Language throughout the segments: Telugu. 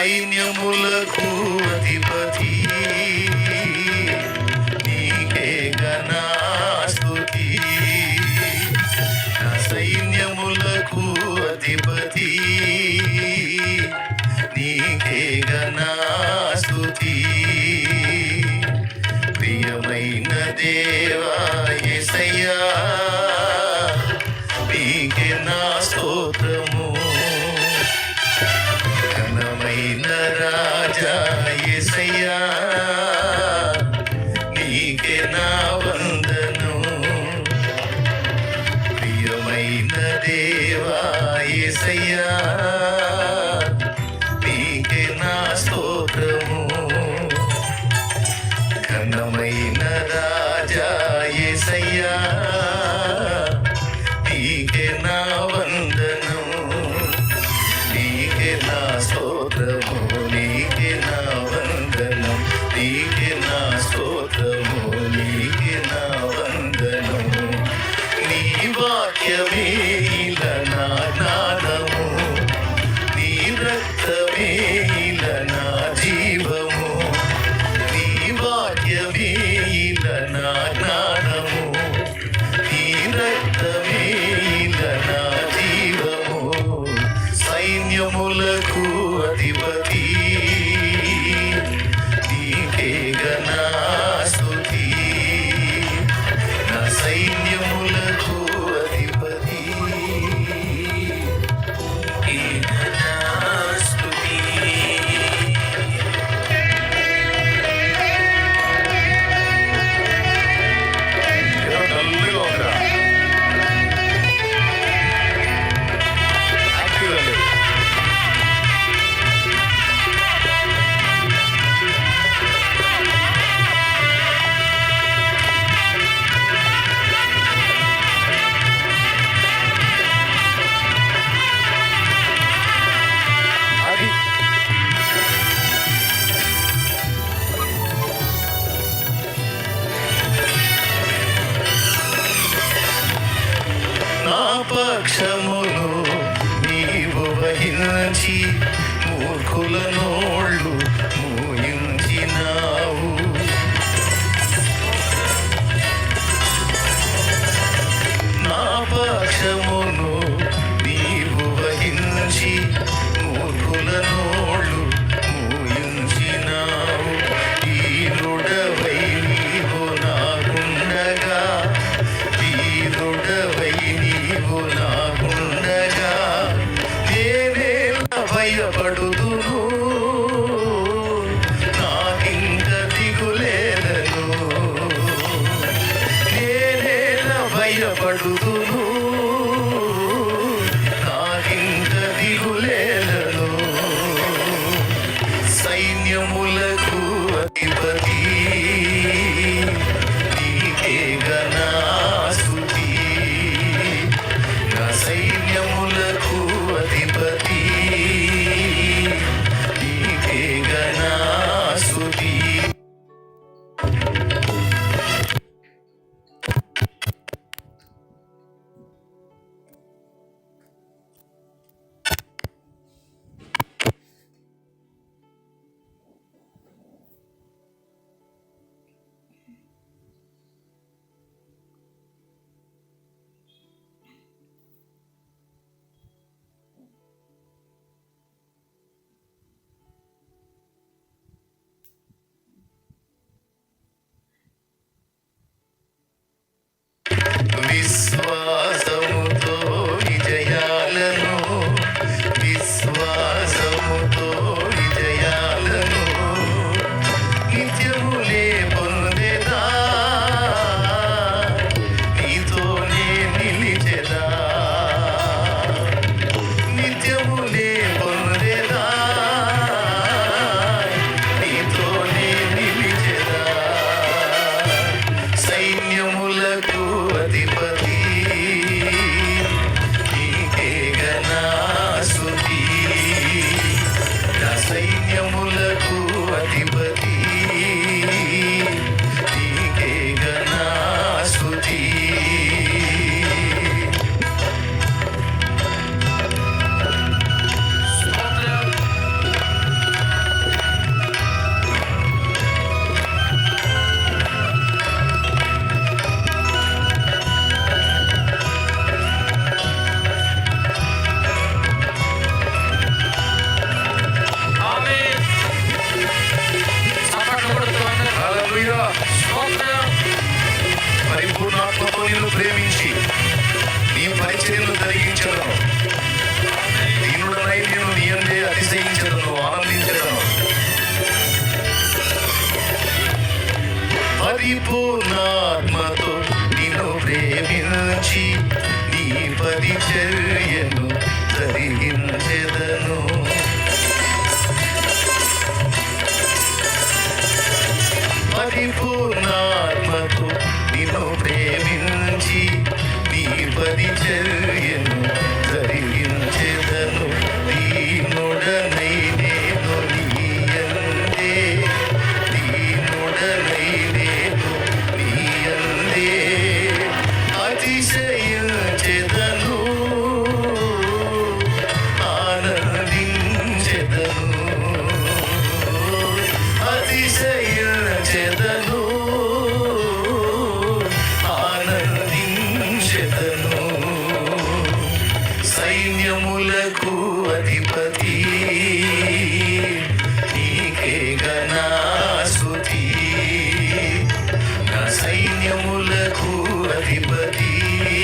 సైన్యములకు అధిపతి. నీకే గణాస్తుతి నా సైన్యములకు అధిపతి. నీకే గణాస్తుతి ప్రియమైన దేవా ఎసయ్యా Ooh. జగమునకు అధిపతి.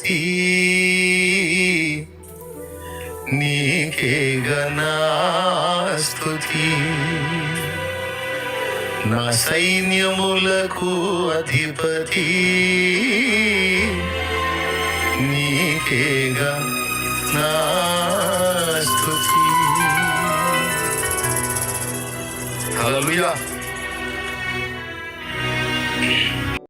ఉన్నది నీకే గణాస్తుతి నా సైన్యములకు అధిపతి నీకేగా నా స్తుతి హలో